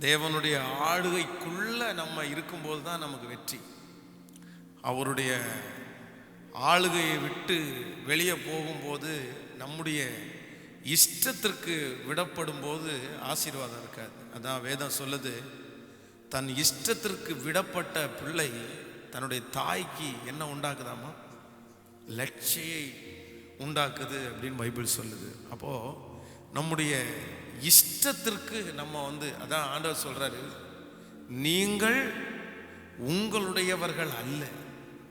தேவனுடைய ஆளுகைக்குள்ள நம்ம இருக்கும்போது தான் நமக்கு வெற்றி. அவருடைய ஆளுகையை விட்டு வெளியே போகும்போது நம்முடைய இஷ்டத்திற்கு விடப்படும் போது ஆசீர்வாதம் இருக்காது. அதான் வேதம் சொல்லுது தன் இஷ்டத்திற்கு விடப்பட்ட பிள்ளை தன்னுடைய தாய்க்கு என்ன உண்டாக்குதாமா? லட்சியை உண்டாக்குது அப்படின்னு பைபிள் சொல்லுது. அப்போது நம்முடைய இஷ்டத்திற்கு நம்ம வந்து அதான் ஆண்டவர் சொல்கிறாரு நீங்கள் உங்களுடையவர்கள் அல்ல.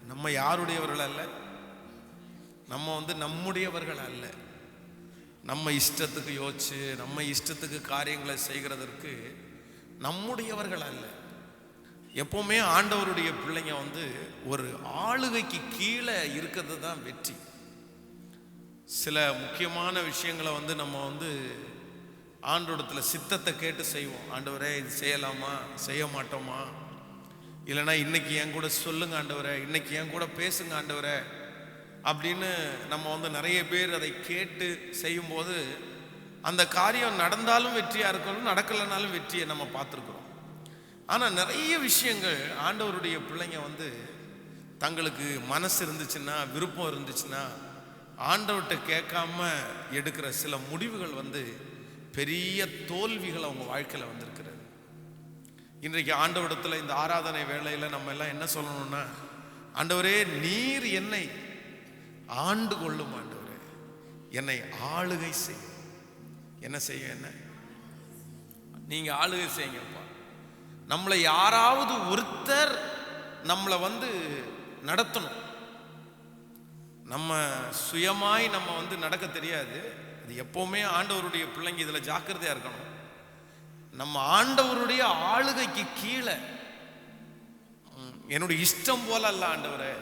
நம்ம யாருடையவர்கள் அல்ல? நம்ம வந்து நம்முடையவர்கள் அல்ல. நம்ம இஷ்டத்துக்கு யோசிச்சு நம்ம இஷ்டத்துக்கு காரியங்களை செய்கிறதற்கு நம்முடையவர்கள் அல்ல. எப்போவுமே ஆண்டவருடைய பிள்ளைங்க வந்து ஒரு ஆளுகைக்கு கீழே இருக்கிறது தான் வெற்றி. சில முக்கியமான விஷயங்களை வந்து நம்ம வந்து ஆண்டோடத்தில் சித்தத்தை கேட்டு செய்வோம். ஆண்டவரே இது செய்யலாமா? செய்ய மாட்டோமா? இல்லைன்னா இன்னைக்கு என் கூட சொல்லுங்க ஆண்டவரே இன்னைக்கு என் கூட பேசுங்க ஆண்டவரே அப்படின்னு நம்ம வந்து நிறைய பேர் அதை கேட்டு செய்யும்போது அந்த காரியம் நடந்தாலும் வெற்றியாக இருக்கணும் நடக்கலைனாலும் வெற்றியை நம்ம பார்த்துருக்குறோம். ஆனால் நிறைய விஷயங்கள் ஆண்டவருடைய பிள்ளைங்க வந்து தங்களுக்கு மனசு இருந்துச்சுன்னா விருப்பம் இருந்துச்சுன்னா ஆண்டவர்கிட்ட கேட்காம எடுக்கிற சில முடிவுகள் வந்து பெரிய தோல்விகள் அவங்க வாழ்க்கையில் வந்திருக்கிறது. இன்றைக்கு ஆண்டவரிடத்தில் இந்த ஆராதனை வேலையில் நம்ம எல்லாம் என்ன சொல்லணும்னா ஆண்டவரே நீர் என்னை ஆண்டு கொள்ளும் ஆண்டவரே. என்னை ஆளுகை செய்யும் என்ன செய்யும் என்ன? நீங்கள் ஆளுகை செய்யுங்கப்பா. நம்மளை யாராவது ஒருத்தர் நம்மளை வந்து நடத்தணும். நம்ம சுயமாய் நம்ம வந்து நடக்க தெரியாது. அது எப்போவுமே ஆண்டவருடைய பிள்ளைங்க இதில் ஜாக்கிரதையாக இருக்கணும். நம்ம ஆண்டவருடைய ஆளுகைக்கு கீழே. என்னுடைய இஷ்டம் போல அல்ல ஆண்டவரே.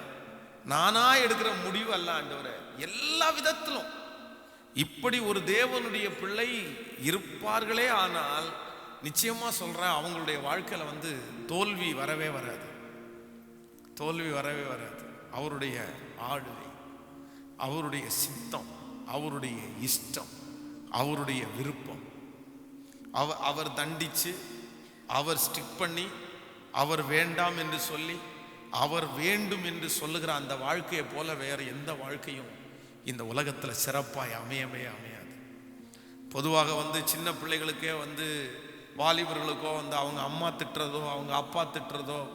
நானா எடுக்கிற முடிவு அல்ல ஆண்டவரே. எல்லா விதத்திலும். இப்படி ஒரு தேவனுடைய பிள்ளை இருப்பார்களே ஆனால் நிச்சயமாக சொல்கிறேன் அவங்களுடைய வாழ்க்கையில் வந்து தோல்வி வரவே வராது. தோல்வி வரவே வராது. அவருடைய ஆளுகை. அவருடைய சித்தம் அவருடைய இஷ்டம் அவருடைய விருப்பம். அவ அவர் தண்டித்து அவர் ஸ்டிக் பண்ணி அவர் வேண்டாம் என்று சொல்லி அவர் வேண்டும் என்று சொல்லுகிற அந்த வாழ்க்கையை போல வேறு எந்த வாழ்க்கையும் இந்த உலகத்தில் சிறப்பாய் அமையவே அமையாது. பொதுவாக வந்து சின்ன பிள்ளைகளுக்கே வந்து வாலிபர்களுக்கோ வந்து அவங்க அம்மா திட்டுறதோ அவங்க அப்பா திட்டுறதோ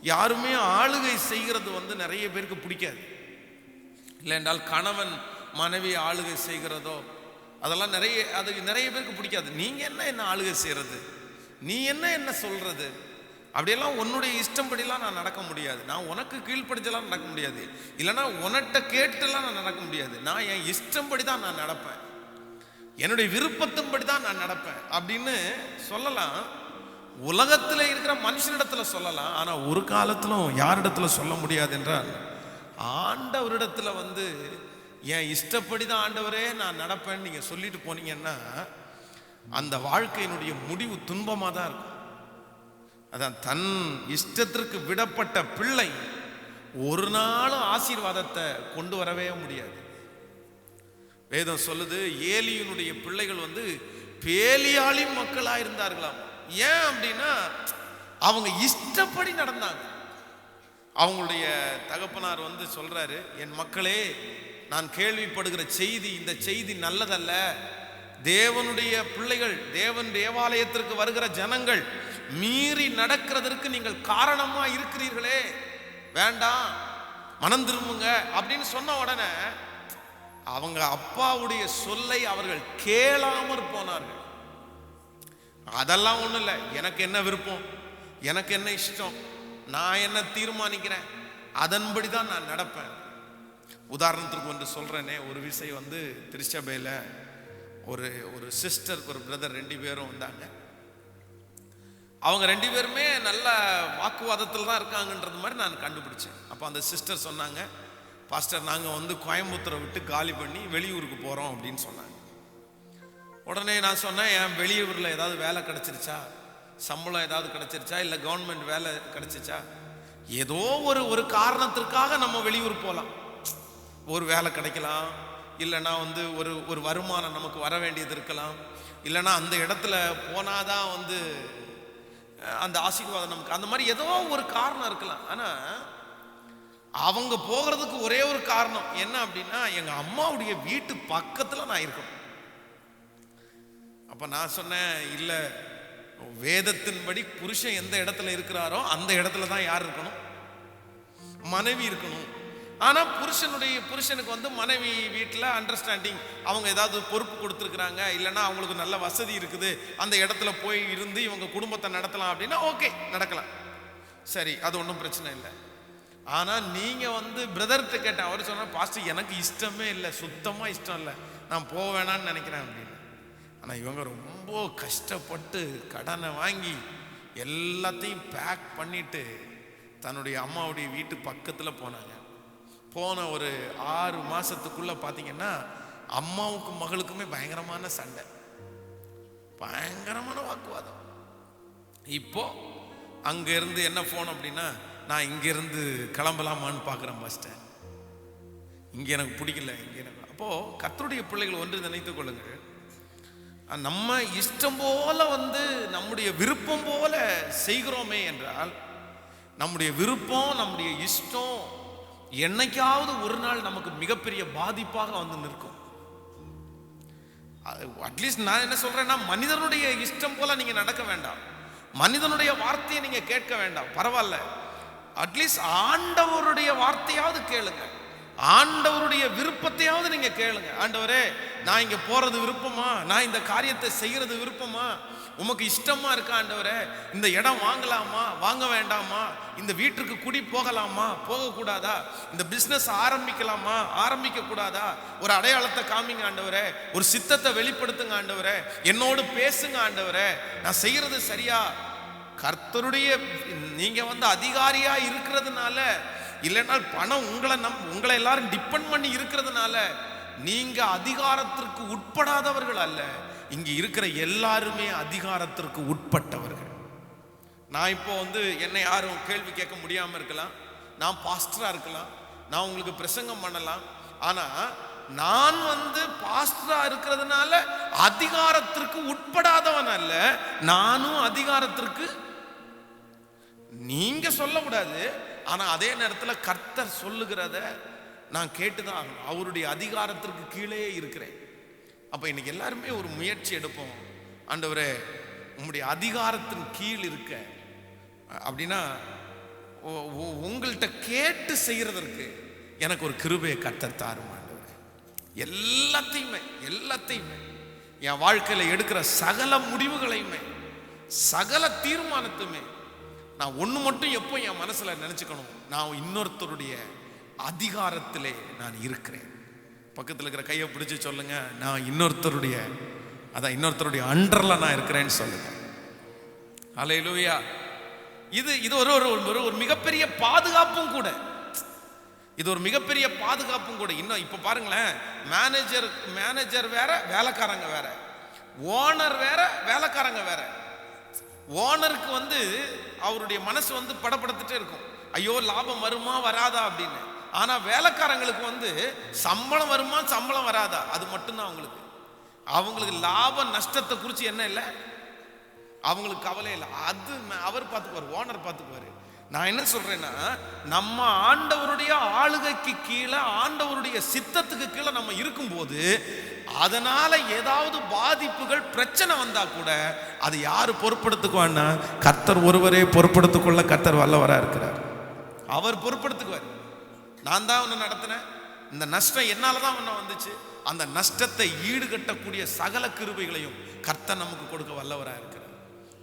யாருமே ஆளுகை செய்கிறது வந்து நிறைய பேருக்கு பிடிக்காது. இல்லை என்றால் கணவன் மனைவி ஆளுகை செய்கிறதோ அதெல்லாம் நிறைய அது நிறைய பேருக்கு பிடிக்காது. நீங்கள் என்ன என்ன ஆளுகை செய்கிறது நீ என்ன என்ன சொல்கிறது அப்படியெல்லாம் உன்னுடைய இஷ்டம்படிலாம் நான் நடக்க முடியாது. நான் உனக்கு கீழ்ப்படிச்செல்லாம் நடக்க முடியாது. இல்லைன்னா உன்கிட்ட கேட்டுலாம் நான் நடக்க முடியாது. நான் என் இஷ்டம்படி தான் நான் நடப்பேன். என்னுடைய விருப்பத்தின்படி தான் நான் நடப்பேன். அப்படின்னு சொல்லலாம். உலகத்தில் இருக்கிற மனுஷனிடத்துல சொல்லலாம். ஆனால் ஒரு காலத்திலும் யாரிடத்துல சொல்ல முடியாது என்றால் ஆண்டவரிடத்துல வந்து என் இஷ்டப்படி தான் ஆண்டவரே நான் நடப்பேன்னு நீங்கள் சொல்லிட்டு போனீங்கன்னா அந்த வாழ்க்கையினுடைய முடிவு துன்பமாக தான் இருக்கும். அதான் தன் இஷ்டத்திற்கு விடப்பட்ட பிள்ளை ஒரு நாளும் ஆசீர்வாதத்தை கொண்டு வரவே முடியாது. வேதம் சொல்லுது ஏலியினுடைய பிள்ளைகள் வந்து பேலியாளி மக்களாக இருந்தார்களாம் ஏன் அப்படின்னா அவங்க இஷ்டப்படி நடந்தாங்க. அவங்களுடைய தகப்பனார் வந்து சொல்கிறாரு என் மக்களே நான் கேள்விப்படுகிற செய்தி இந்த செய்தி நல்லதல்ல. தேவனுடைய பிள்ளைகள் தேவன் தேவாலயத்திற்கு வருகிற ஜனங்கள் மீறி நடக்கிறதற்கு நீங்கள் காரணமா இருக்கிறீர்களே. வேண்டாம் மனம் திரும்புங்க. அப்படின்னு சொன்ன உடனே அவங்க அப்பாவுடைய சொல்லை அவர்கள் கேளாமற் போனார்கள். அதெல்லாம் ஒண்ணும் இல்லை எனக்கு என்ன விருப்பம்? எனக்கு என்ன இஷ்டம்? நான் என்ன தீர்மானிக்கிறேன்? அதன்படி தான் நான் நடப்பேன். உதாரணத்துக்கு ஒன்று சொல்கிறேனே ஒரு விஷயம் வந்து திருச்சபையில் ஒரு ஒரு சிஸ்டர் ஒரு பிரதர் ரெண்டு பேரும் வந்தாங்க. அவங்க ரெண்டு பேருமே நல்ல வாக்குவாதத்தில் தான் இருக்காங்கன்றது மாதிரி நான் கண்டுபிடிச்சேன். அப்போ அந்த சிஸ்டர் சொன்னாங்க பாஸ்டர் நாங்கள் வந்து கோயம்புத்தூரை விட்டு காலி பண்ணி வெளியூருக்கு போகிறோம் அப்படின்னு சொன்னாங்க. உடனே நான் சொன்னேன் என் வெளியூரில் ஏதாவது வேலை கிடச்சிருச்சா? சம்பளம் ஏதாவது கிடைச்சிருச்சா? இல்லை கவர்மெண்ட் வேலை கிடைச்சிச்சா? ஏதோ ஒரு ஒரு காரணத்திற்காக நம்ம வெளியூர் போகலாம் ஒரு வேலை கிடைக்கலாம். இல்லைன்னா வந்து ஒரு ஒரு வருமானம் நமக்கு வர வேண்டியது இருக்கலாம். இல்லைன்னா அந்த இடத்துல போனாதான் வந்து அந்த ஆசீர்வாதம் நமக்கு. அந்த மாதிரி ஏதோ ஒரு காரணம் இருக்கலாம். ஆனால் அவங்க போகிறதுக்கு ஒரே ஒரு காரணம் என்ன அப்படின்னா எங்கள் அம்மாவுடைய வீட்டு பக்கத்தில் நான் இருக்கணும். அப்போ நான் சொன்னேன் இல்லை வேதத்தின்படி புருஷன் எந்த இடத்துல இருக்கிறாரோ அந்த இடத்துல தான் யார் இருக்கணும்? மனைவி இருக்கணும். ஆனால் புருஷனுடைய புருஷனுக்கு வந்து மனைவி வீட்டில் அண்டர்ஸ்டாண்டிங் அவங்க ஏதாவது பொறுப்பு கொடுத்துருக்குறாங்க இல்லைன்னா அவங்களுக்கு நல்ல வசதி இருக்குது அந்த இடத்துல போய் இருந்து இவங்க குடும்பத்தை நடத்தலாம் அப்படின்னா ஓகே நடக்கலாம். சரி அது ஒன்றும் பிரச்சனை இல்லை. ஆனால் நீங்கள் வந்து பிரதர்கிட்ட கேட்டேன் அவர் சொன்னால் பாஸ்ட் எனக்கு இஷ்டமே இல்லை சுத்தமாக இஷ்டம் இல்லை. நான் போக வேணாம்னு நினைக்கிறேன் அப்படின்னு. ஆனால் இவங்க ரொம்ப கஷ்டப்பட்டு கடனை வாங்கி எல்லாத்தையும் பேக் பண்ணிட்டு தன்னுடைய அம்மாவுடைய வீட்டு பக்கத்தில் போனாங்க. போன ஒரு ஆறு மாதத்துக்குள்ளே பார்த்தீங்கன்னா அம்மாவுக்கும் மகளுக்குமே பயங்கரமான சண்டை. பயங்கரமான வாக்குவாதம். இப்போ அங்கேருந்து என்ன ஃபோன் அப்படின்னா நான் இங்கேருந்து கிளம்பலாமான்னு பார்க்குறேன் மாஸ்டர் இங்கே எனக்கு பிடிக்கல இங்கே எனக்கு அப்போது கத்தருடைய பிள்ளைகள் ஒன்று நினைத்து கொள்ளுங்கள். நம்ம இஷ்டம் போல வந்து நம்முடைய விருப்பம் போல செய்கிறோமே என்றால் நம்முடைய விருப்பம் நம்முடைய இஷ்டம் என்னைக்காவது ஒரு நாள் நமக்கு மிகப்பெரிய பாதிப்பாக வந்து நிற்கும். அட்லீஸ்ட் நான் என்ன சொல்றேன்னா மனிதனுடைய இஷ்டம் போல நீங்க நடக்க வேண்டாம். மனிதனுடைய வார்த்தையை நீங்க கேட்க வேண்டாம். பரவாயில்ல. அட்லீஸ்ட் ஆண்டவருடைய வார்த்தையாவது கேளுங்க. ஆண்டவருடைய விருப்பத்தையாவது நீங்க கேளுங்க. ஆண்டவரே நான் இங்கே போகிறது விருப்பமா? நான் இந்த காரியத்தை செய்கிறது விருப்பமா? உமக்கு இஷ்டமா இருக்கா ஆண்டவரே? இந்த இடம் வாங்கலாமா? வாங்க வேண்டாமா? இந்த வீட்டுக்கு குடி போகலாமா? போகக்கூடாதா? இந்த பிஸ்னஸ் ஆரம்பிக்கலாமா? ஆரம்பிக்க கூடாதா ஒரு அடையாளத்தை காமிங்க ஆண்டவரே. ஒரு சித்தத்தை வெளிப்படுத்துங்க ஆண்டவரே. என்னோடு பேசுங்க ஆண்டவரே. நான் செய்யறது சரியா? கர்த்தருடைய நீங்க வந்து அதிகாரியா இருக்கிறதுனால இல்லைனால் பணம் உங்களை நம் உங்களை எல்லாரும் டிபெண்ட் பண்ணி இருக்கிறதுனால நீங்க அதிகாரத்திற்கு உட்படாதவர்கள் அல்ல. இங்க இருக்கிற எல்லாருமே அதிகாரத்திற்கு உட்பட்டவர்கள். நான் இப்போ வந்து என்னை யாரும் கேள்வி கேட்க முடியாம இருக்கலாம். நான் பாஸ்டரா இருக்கலாம். நான் உங்களுக்கு பிரசங்கம் பண்ணலாம். ஆனா நான் வந்து பாஸ்டரா இருக்கிறதுனால அதிகாரத்திற்கு உட்படாதவன் அல்ல. நானும் அதிகாரத்திற்கு நீங்க சொல்லக்கூடாது ஆனா அதே நேரத்தில் கர்த்தர் சொல்லுகிறத நான் கேட்டுதான் ஆகணும். அவருடைய அதிகாரத்திற்கு கீழே இருக்கிறேன். அப்போ இன்னைக்கு எல்லாருமே ஒரு முயற்சி எடுப்போம். ஆண்டவரே உங்களுடைய அதிகாரத்தின் கீழ் இருக்க. அப்படின்னா உங்கள்கிட்ட கேட்டு செய்கிறதற்கு எனக்கு ஒரு கிருபையை கர்த்தர் தாரும் ஆண்டவரே. எல்லாத்தையுமே எல்லாத்தையுமே. என் வாழ்க்கையில் எடுக்கிற சகல முடிவுகளையுமே சகல தீர்மானத்தையுமே நான் ஒன்று மட்டும் எப்போ என் மனசில் நினச்சிக்கணும்? நான் இன்னொருத்தருடைய அதிகாரத்திலே நான் இருக்கிறேன். பக்கத்தில் இருக்கிற கையை பிடிச்சி சொல்லுங்க. நான் இன்னொருத்தருடைய அதான் இன்னொருத்தருடைய அண்டரில் நான் இருக்கிறேன்னு சொல்லுங்க. அலையிலூயா இது இது ஒரு ஒரு ஒரு ஒரு மிகப்பெரிய பாதுகாப்பும் கூட. இது ஒரு மிகப்பெரிய பாதுகாப்பும் கூட. இன்னும் இப்போ பாருங்களேன். மேனேஜர் மேனேஜர் வேற வேலைக்காரங்க வேற. ஓனர் வேற வேலைக்காரங்க வேற. ஓனருக்கு வந்து அவருடைய மனசு வந்து படபடத்துட்டே இருக்கும். ஐயோ லாபம் வருமா வராதா அப்படின்னு. ஆனால் வேலைக்காரங்களுக்கு வந்து சம்பளம் வருமா சம்பளம் வராதா? அது மட்டும்தான் அவங்களுக்கு. அவங்களுக்கு லாப நஷ்டத்தை குறித்து என்ன இல்லை? அவங்களுக்கு கவலை இல்லை. அது அவர் பார்த்துக்குவார் ஓனர் பார்த்துக்குவார் நான் என்ன சொல்றேன்னா நம்ம ஆண்டவருடைய ஆளுகைக்கு கீழே ஆண்டவருடைய சித்தத்துக்கு கீழே நம்ம இருக்கும்போது அதனால ஏதாவது பாதிப்புகள் பிரச்சனை வந்தா கூட அது யார் பொறுப்படுத்துக்குவான்னா கர்த்தர் ஒருவரே பொறுப்படுத்திக்கொள்ள கர்த்தர் வல்லவராக இருக்கிறார். அவர் பொறுப்படுத்துக்குவார் நான் தான் ஒன்று நடத்தினேன். இந்த நஷ்டம் என்னால் தான் ஒன்று வந்துச்சு? அந்த நஷ்டத்தை ஈடுகட்டக்கூடிய சகல கிருபைகளையும் கர்த்தன் நமக்கு கொடுக்க வல்லவராக இருக்கிறார்.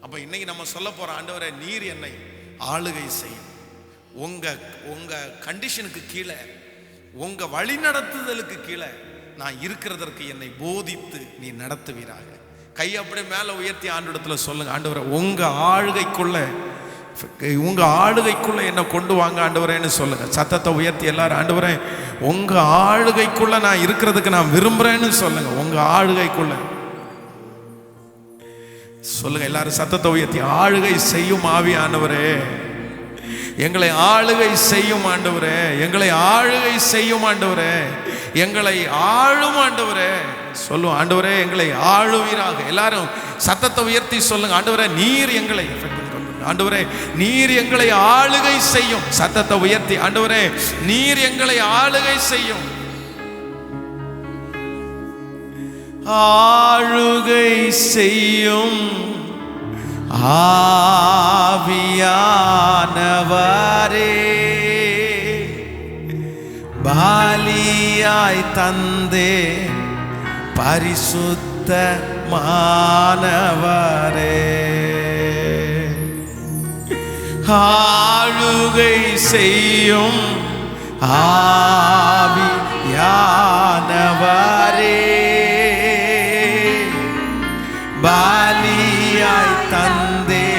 அப்போ இன்னைக்கு நம்ம சொல்ல போகிற ஆண்டவரை நீர் என்னை ஆளுகை செய்யும் உங்கள் உங்கள் கண்டிஷனுக்கு கீழே உங்கள் வழிநடத்துதலுக்கு கீழே நான் இருக்கிறதற்கு என்னை போதித்து நீ நடத்துவீராக. கை அப்படியே மேலே உயர்த்தி ஆண்டவரத்துல சொல்லுங்க. ஆண்டவரை உங்கள் ஆளுகைக்குள்ள உங்க ஆளுகைக்குள்ள என்ன கொண்டு வாங்க ஆண்டவரேன்னு சொல்லுங்க. சத்தத்தை உயர்த்தி எல்லாரும் ஆண்டுவரேன் உங்க ஆளுகைக்குள்ள நான் இருக்கிறதுக்கு நான் விரும்புறேன்னு சொல்லுங்க. உங்க ஆளுகைக்குள்ள. சொல்லுங்க எல்லாரும் சத்தத்தை உயர்த்தி ஆளுகை செய்யும் ஆவி ஆண்டவரே. எங்களை ஆளுகை செய்யும் ஆண்டவரே. எங்களை ஆளுகை செய்யும் ஆண்டவரே. எங்களை ஆளும் ஆண்டவரே. சொல்லும் ஆண்டவரே எங்களை ஆளுவீராக. எல்லாரும் சத்தத்தை உயர்த்தி சொல்லுங்க ஆண்டவரே நீர் எங்களை ஆண்டவரே நீர் எங்களை ஆளுகை செய்யும். சத்தத்தை உயர்த்தி ஆண்டவரே நீர் எங்களை ஆளுகை செய்யும். ஆளுகை செய்யும் ஆவியானவரே. பாலியாய் தந்தே பரிசுத்த மாணவரே ஆளுகை செய்யும் ஆவியானவரே. பாலியாய் தந்தே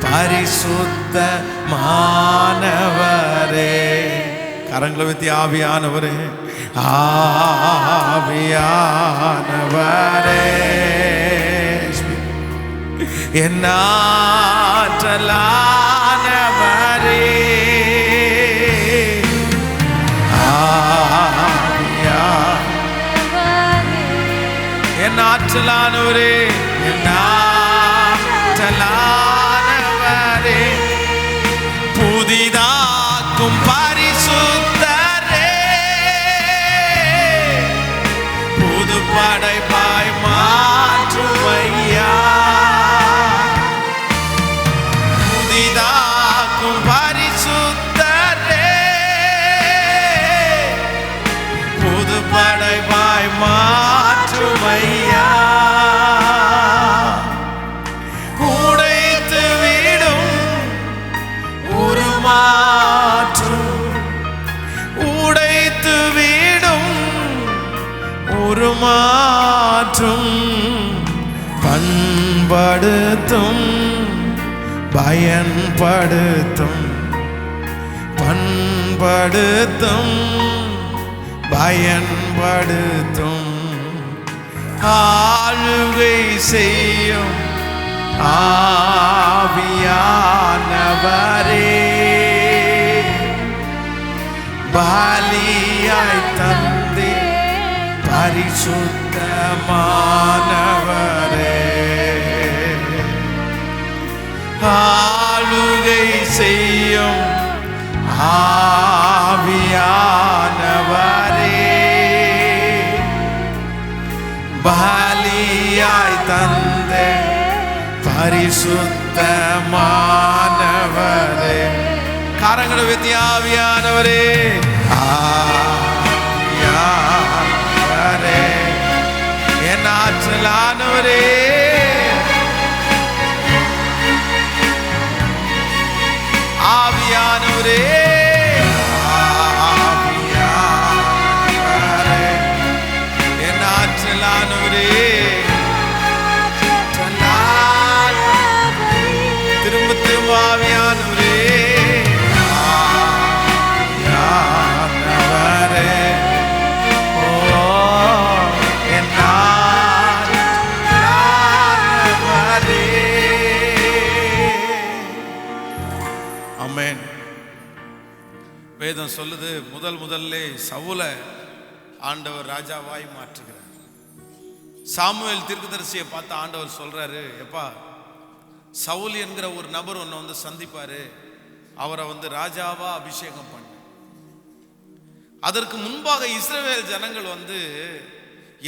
பரிசுத்த மாணவரே. கரங்களை வைத்தி ஆவியானவரே. ஆவியானவரே. என்னாற்றலானவரே ஆற்றலானவரே என் ஆற்றலானவரே. புதிதாக்கும் பரிசுத்தரே. புது படைப்பாய் மாற்றும் ஐயா புதிதாக்கும் பரிசுத்தரே. புது படைப்பாய் மாற்றும் பயன்படுத்தும் பண்படுத்தும் பயன்படுத்தும். ஆளுகை செய்யும் ஆவியானவரே. பாலியாய் தந்தே பரிசுத்தமானவரே. ஆளுகை செய்யும் ஆவியானவரே. பாலியாய் தந்த பரிசுத்தமானவரே. காரங்களை வித்தியாவியானவரே ஆ வேதம் சொல்லுது முதல் முதல்ல சவுல ஆண்டவர் ராஜாவாய் மாற்றுகிறார். சாமுவேல் தீர்க்கதரிசியை பார்த்து ஆண்டவர் சொல்றாரு எப்பா சவுல் என்கிற ஒரு நபர் உன்னை வந்து சந்திப்பாரு. அவரை வந்து ராஜாவா அபிஷேகம் பண்ண. அதற்கு முன்பாக இஸ்ரேல் ஜனங்கள் வந்து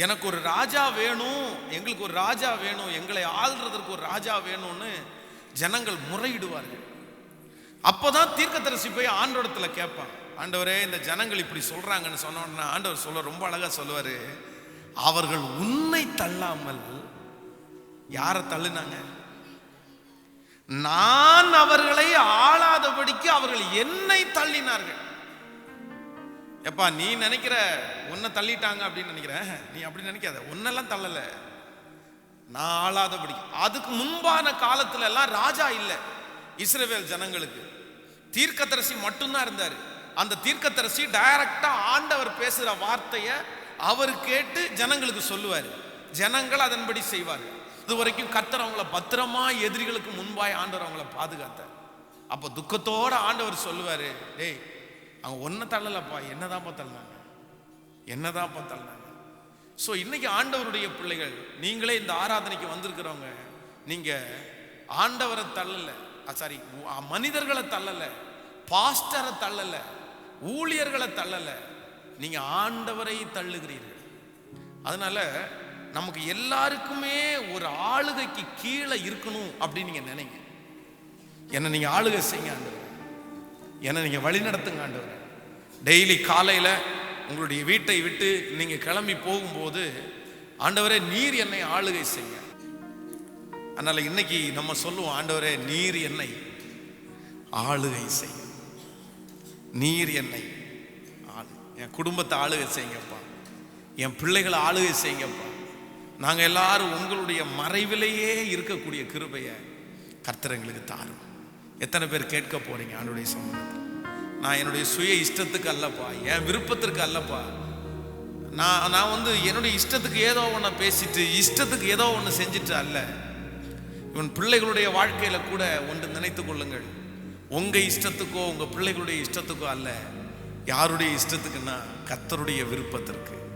எனக்கு ஒரு ராஜா வேணும் எங்களுக்கு ஒரு ராஜா வேணும் எங்களை ஆள்றதற்கு ஒரு ராஜா வேணும்னு ஜனங்கள் முறையிடுவார்கள். அப்போதான் தீர்க்கதரிசி போய் ஆண்டோடத்தில் கேட்பான். ஆண்டவரே இந்த ஜனங்கள் இப்படி சொல்றாங்கன்னு சொன்ன உடனே ஆண்டவர் சொல்ல ரொம்ப அழகா சொல்லுவாரு. அவர்கள் உன்னை தள்ளாமல் யாரை தள்ளுனாங்க? நான் அவர்களை ஆளாதபடிக்கு அவர்கள் என்னை தள்ளினார்கள். எப்பா நீ நினைக்கிற உன்னை தள்ளிட்டாங்க அப்படின்னு நினைக்கிற நீ அப்படி நினைக்காத. உன்னெல்லாம் தள்ளல. நான் ஆளாதபடி அதுக்கு முன்பான காலத்துல எல்லாம் ராஜா இல்லை. இஸ்ரேவேல் ஜனங்களுக்கு. தீர்க்கதரிசி மட்டும்தான் இருந்தார். அந்த தீர்க்கத்தரசி டைரக்டாக ஆண்டவர் பேசுகிற வார்த்தையை அவர் கேட்டு ஜனங்களுக்கு சொல்லுவார். ஜனங்கள் அதன்படி செய்வார் இது வரைக்கும் கர்த்தர் அவங்கள பத்திரமா எதிரிகளுக்கு முன்பாய் ஆண்டவர் அவங்கள பாதுகாத்தார். அப்போ துக்கத்தோட ஆண்டவர் சொல்லுவார் டேய் அவங்க ஒன்றை தள்ளலப்பா என்னதான்ப்பா தள்ளினாங்க? என்னதான்ப்பா தள்ளினாங்க? ஸோ இன்னைக்கு ஆண்டவருடைய பிள்ளைகள் நீங்களே இந்த ஆராதனைக்கு வந்திருக்கிறவங்க நீங்கள் ஆண்டவரை தள்ளல சாரி மனிதர்களை தள்ளலை பாஸ்டரை தள்ளல ஊழியர்களை தள்ளலை. நீங்கள் ஆண்டவரை தள்ளுகிறீர்கள். அதனால் நமக்கு எல்லாருக்குமே ஒரு ஆளுகைக்கு கீழே இருக்கணும் அப்படின்னு நீங்கள் நினைங்க. என்னை நீங்கள் ஆளுகை செய்யுங்க ஆண்டவர். என்னை நீங்கள் வழி நடத்துங்க ஆண்டவர். டெய்லி காலையில் உங்களுடைய வீட்டை விட்டு நீங்கள் கிளம்பி போகும்போது ஆண்டவரே நீர் என்னை ஆளுகை செய்ய அதனால் இன்னைக்கு நம்ம சொல்லுவோம் ஆண்டவரே நீர் என்னை ஆளுகை செய்ய நீர் என்னை. ஆளு. என் குடும்பத்தை ஆளுகை செய்யுங்கப்பா. என் பிள்ளைகளை ஆளுகை செய்யுங்கப்பா. நாங்கள் எல்லாரும் உங்களுடைய மறைவிலேயே இருக்கக்கூடிய கிருபையை கர்த்தர் எங்களுக்கு தாரும். எத்தனை பேர் கேட்க போறீங்க ஆண்டுடைய சம்பந்தத்தில் நான் என்னுடைய சுய இஷ்டத்துக்கு அல்லப்பா. என் விருப்பத்திற்கு அல்லப்பா. நான் நான் வந்து என்னுடைய இஷ்டத்துக்கு ஏதோ ஒன்று பேசிட்டு இஷ்டத்துக்கு ஏதோ ஒன்று செஞ்சுட்டு அல்ல. இவன் பிள்ளைகளுடைய வாழ்க்கையில் கூட ஒன்று நினைத்து கொள்ளுங்கள். உங்கள் இஷ்டத்துக்கோ உங்கள் பிள்ளைகளுடைய இஷ்டத்துக்கோ அல்ல. யாருடைய இஷ்டத்துக்குன்னா கத்தருடைய விருப்பத்திற்கு.